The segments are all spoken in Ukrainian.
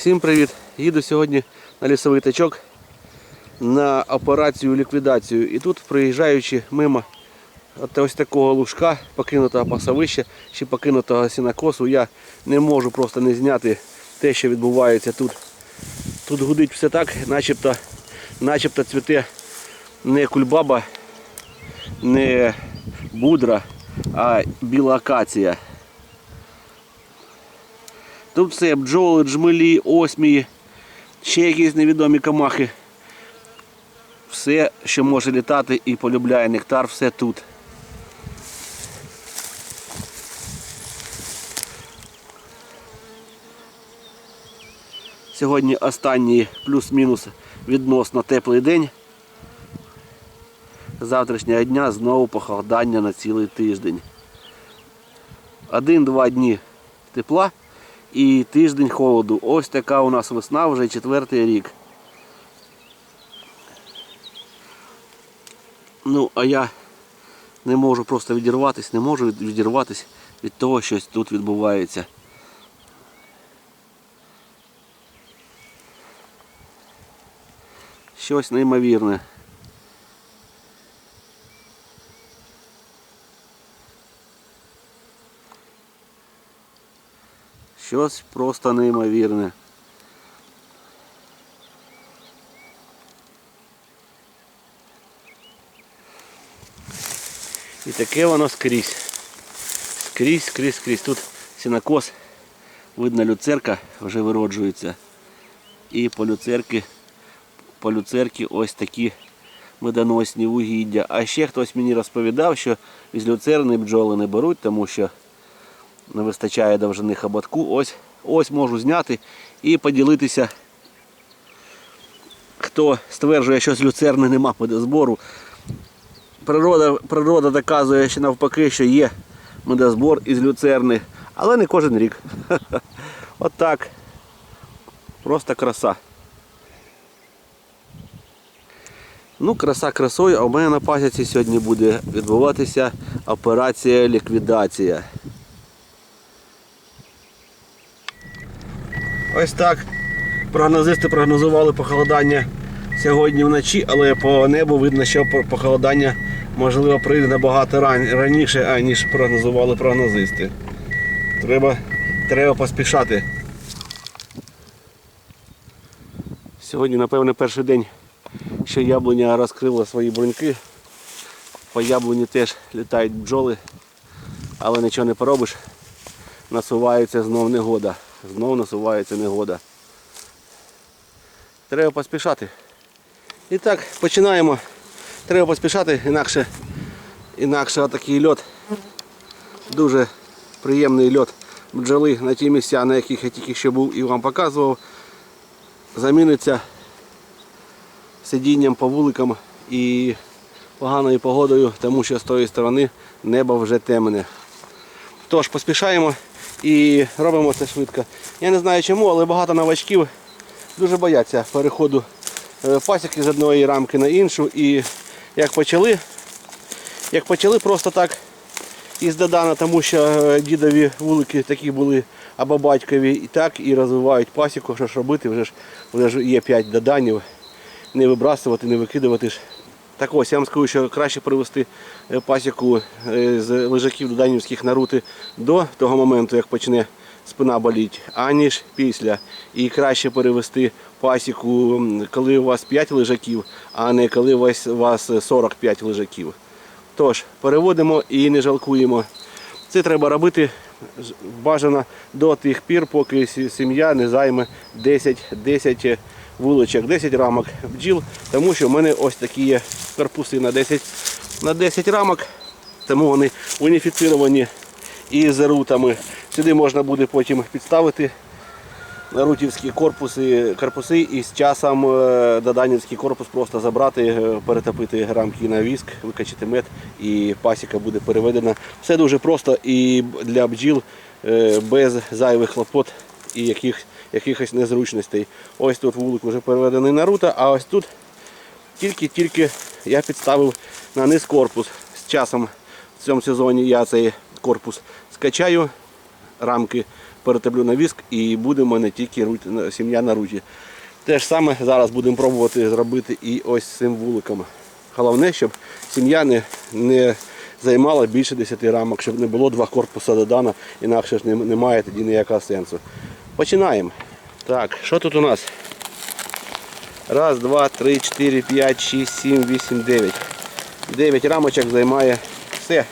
Всім привіт! Їду сьогодні на лісовий тачок на операцію ліквідацію. І тут, приїжджаючи мимо ось такого лужка, покинутого пасовища чи покинутого сінокосу, я не можу просто не зняти те, що відбувається тут. Тут гудить все так, начебто, начебто цвіте не кульбаба, не будра, а біла акація. Тут все бджоли, джмелі, осмії, ще якісь невідомі камахи. Все, що може літати і полюбляє нектар, все тут. Сьогодні останній плюс-мінус відносно теплий день. Завтрашнього дня знову похолодання на цілий тиждень. Один-два дні тепла і тиждень холоду. Ось така у нас весна вже четвертий рік. Ну, а я не можу просто відірватися, не можу відірватися від того, що тут відбувається. Щось неймовірне. Щось просто неймовірне. І таке воно скрізь. Скрізь, скрізь, скрізь. Тут сінокос, видно, люцерка вже вироджується. І по люцерки, по люцерки ось такі медоносні угіддя. А ще хтось мені розповідав, що із люцерни бджоли не беруть, тому що не вистачає довжини хоботку. Ось, ось можу зняти і поділитися. Хто стверджує, що з люцерни нема медозбору. Природа, природа доказує, що навпаки, що є медозбор із люцерни, але не кожен рік. От так. Просто краса. Ну, краса красою, а у мене на пасіці сьогодні буде відбуватися операція ліквідація. Ось так. Прогнозисти прогнозували похолодання сьогодні вночі, але по небу видно, що похолодання можливо прийде набагато раніше, аніж прогнозували прогнозисти. Треба, треба поспішати. Сьогодні, напевне, перший день, що яблуня розкрила свої бруньки. По яблуні теж літають бджоли, але нічого не поробиш. Насувається знов негода. Знов насувається негода. Треба поспішати. І так, починаємо. Треба поспішати, інакше, інакше отакий льот. Дуже приємний льот бджоли на ті місця, на яких я тільки що був і вам показував. Заміниться сидінням по вуликам і поганою погодою, тому що з тої сторони небо вже темне. Тож поспішаємо і робимо це швидко. Я не знаю чому, але багато новачків дуже бояться переходу е, пасіки з одної рамки на іншу. І як почали, як почали просто так із додана, тому що е, дідові вулики такі були або батькові і так, і розвивають пасіку, що ж робити, вже ж, вже ж є 5 доданів, не вибрасувати, не викидувати ж. Так ось, я вам скажу, що краще привести е, пасіку е, з лежаків доданівських на рути до того моменту, як почне спина боліть, аніж після. І краще перевести пасіку, коли у вас 5 лежаків, а не коли у вас, у вас 45 лежаків. Тож, переводимо і не жалкуємо. Це треба робити бажано до тих пір, поки сім'я не займе 10, 10 вуличок, 10 рамок бджіл, тому що в мене ось такі є корпуси на 10, на 10 рамок, тому вони уніфіцировані із рутами. Сюди можна буде потім підставити рутівські корпуси, корпуси і з часом е, доданівський корпус просто забрати, е, перетопити рамки на віск, викачати мед і пасіка буде переведена. Все дуже просто і для бджіл е, без зайвих хлопот і яких, якихось незручностей. Ось тут вулик вже переведений на рута, а ось тут тільки-тільки я підставив на низ корпус. З часом в цьому сезоні я цей корпус скачаю, рамки перетеплю на віск і буде в мене тільки сім'я на руті. Те ж саме зараз будемо пробувати зробити і ось цим вуликом. Головне, щоб сім'я не, не займала більше 10 рамок, щоб не було два корпуси додана, інакше ж немає тоді ніякого сенсу. Починаємо. Так, що тут у нас? Раз, два, три, чотири, п'ять, шість, сім, вісім, дев'ять. Дев'ять рамочок займає все.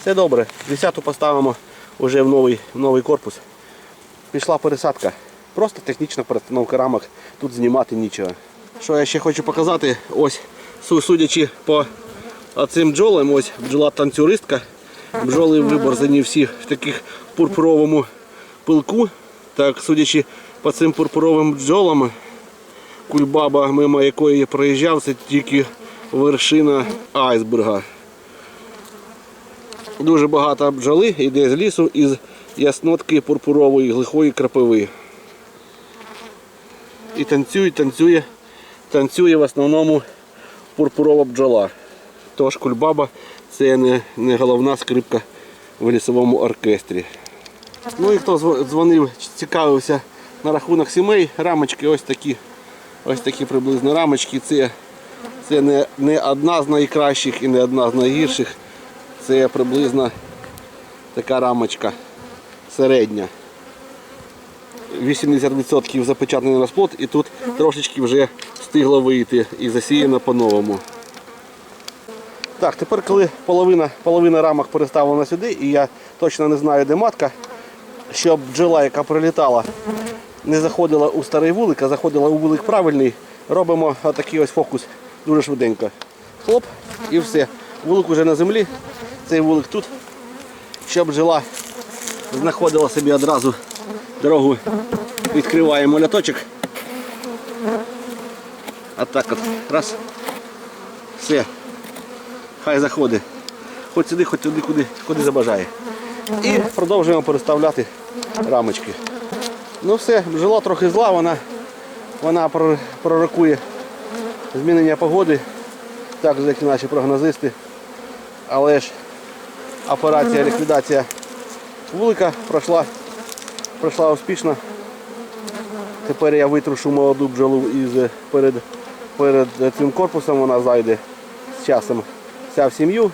Все добре. Десяту поставимо вже в новий, в новий корпус. Пішла пересадка. Просто технічна перестановка рамок. Тут знімати нічого. Що я ще хочу показати, ось судячи по цим бджолам, ось бджола танцюристка. Бджоли виборзані всі в таких пурпуровому пилку. Так, судячи по цим пурпуровим бджолам, кульбаба, мимо якої я проїжджав, це тільки вершина айсберга. Дуже багато бджоли йде з лісу із яснотки пурпурової глухої крапиви. І танцює, танцює, танцює в основному пурпурова бджола. Тож кульбаба це не, не головна скрипка в лісовому оркестрі. Ну і хто дзвонив, цікавився на рахунок сімей, рамочки ось такі. Ось такі приблизно рамочки. Це, це не, не одна з найкращих і не одна з найгірших. Це приблизно така рамочка середня. 80% запечатаний розплод і тут трошечки вже встигло вийти і засіяно по-новому. Так, тепер коли половина, половина рамок переставлена сюди, і я точно не знаю, де матка, щоб бджола, яка прилітала, не заходила у старий вулик, а заходила у вулик правильний, робимо отакий ось фокус дуже швиденько. Хлоп, і все. Вулик уже на землі, цей вулик тут, щоб бджола знаходила собі одразу дорогу, відкриваємо ляточок. А так от, раз. Все. Хай заходить. Хоч сюди, хоч туди, куди, куди забажає. І продовжуємо переставляти рамочки. Ну все, бджола трохи зла, вона, вона пророкує змінення погоди, так як наші прогнозисти. Але ж операція ліквідація вулика пройшла, пройшла успішно. Тепер я витрушу молоду бджолу із перед, перед цим корпусом, вона зайде з часом вся в сім'ю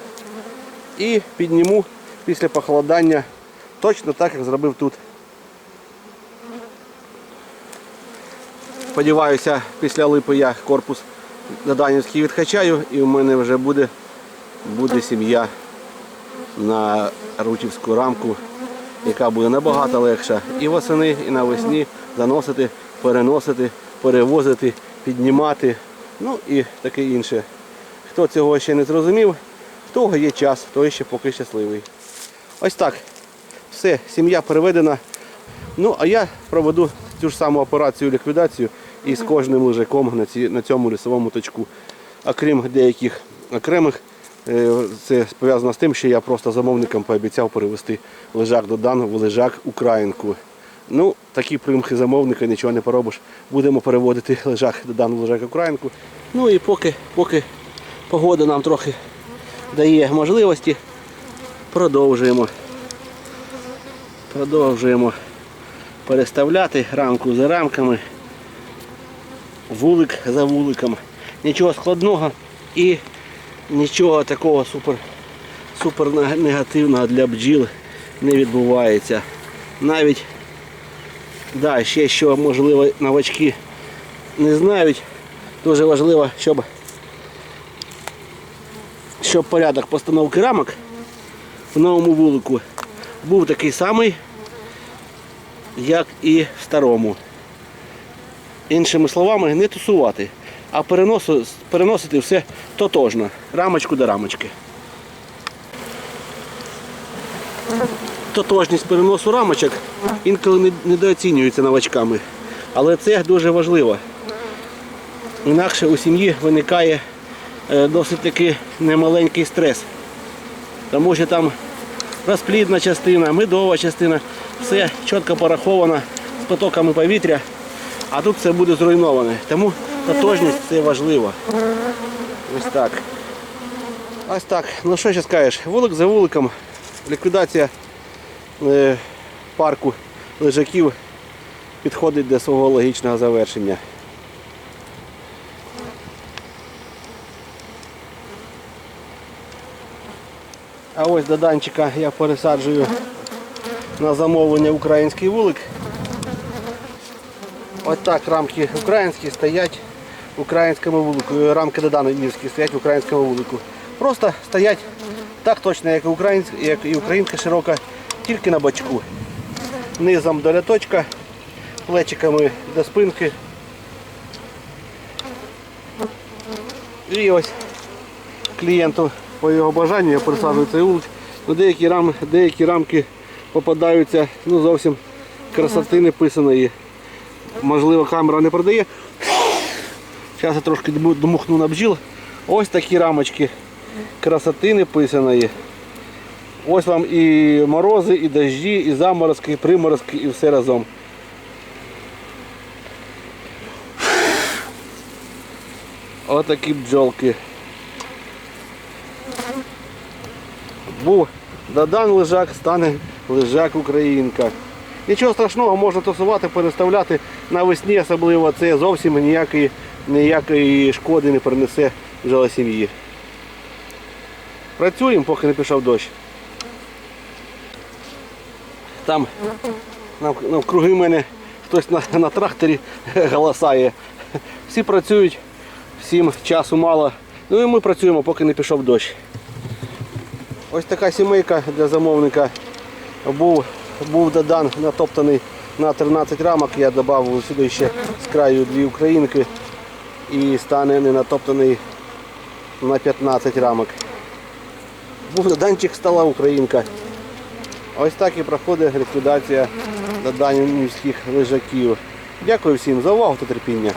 і підніму після похолодання точно так, як зробив тут. Сподіваюся, після липи я корпус Доданівський відкачаю і в мене вже буде, буде сім'я на рутівську рамку, яка буде набагато легша і восени, і навесні заносити, переносити, перевозити, піднімати, ну і таке інше. Хто цього ще не зрозумів, того є час, той ще поки щасливий. Ось так. Все, сім'я переведена. Ну, а я проведу цю ж саму операцію ліквідацію і з кожним лежаком на, ці, на цьому лісовому точку. Окрім деяких окремих, е, це пов'язано з тим, що я просто замовникам пообіцяв перевести лежак Додан в лежак Українку. Ну, такі примхи замовника, нічого не поробиш. Будемо переводити лежак Додан в лежак Українку. Ну і поки, поки погода нам трохи дає можливості, продовжуємо. Продовжуємо переставляти рамку за рамками, вулик за вуликом. Нічого складного і нічого такого супер, супер негативного для бджіл не відбувається. Навіть да, ще що можливо новачки не знають, дуже важливо, щоб, щоб порядок постановки рамок в новому вулику був такий самий, як і в старому. Іншими словами, не тусувати, а переносити все тотожно, рамочку до рамочки. Тотожність переносу рамочок інколи недооцінюється новачками. Але це дуже важливо. Інакше у сім'ї виникає е, досить таки немаленький стрес. Тому що там розплідна частина, медова частина, все чітко пораховано з потоками повітря, а тут все буде зруйноване. Тому тотожність це важливо. Ось так. Ось так. Ну що ще скажеш? Вулик за вуликом. Ліквідація е, парку лежаків підходить до свого логічного завершення. А ось до данчика я пересаджую на замовлення український вулик. Ось так рамки українські стоять українському вулику. Рамки доданівські стоять в українському вулику. Просто стоять так точно, як і українська, як і українська широка, тільки на бочку. Низом до ляточка, плечиками до спинки. І ось клієнту по його бажанню я пересаджую цей вулик. Ну, деякі, рам, деякі рамки попадаються ну, зовсім красоти не писаної. Можливо, камера не продає. Зараз я трошки дму- дмухну на бджіл. Ось такі рамочки красоти не писаної. Ось вам і морози, і дожді, і заморозки, і приморозки, і все разом. Отакі бджолки. Був Дадан лежак, стане лежак Українка. Нічого страшного, можна тусувати, переставляти навесні, особливо це зовсім ніякої, ніякої шкоди не принесе сім'ї. Працюємо, поки не пішов дощ. Там навкруги мене хтось на, на тракторі голосає. Всі працюють, всім часу мало. Ну і ми працюємо, поки не пішов дощ. Ось така сімейка для замовника. Був, був додан натоптаний на 13 рамок. Я додав сюди ще з краю дві українки і стане не натоптаний на 15 рамок. Був доданчик стала українка. Ось так і проходить ліквідація доданівських лежаків. Дякую всім за увагу та терпіння.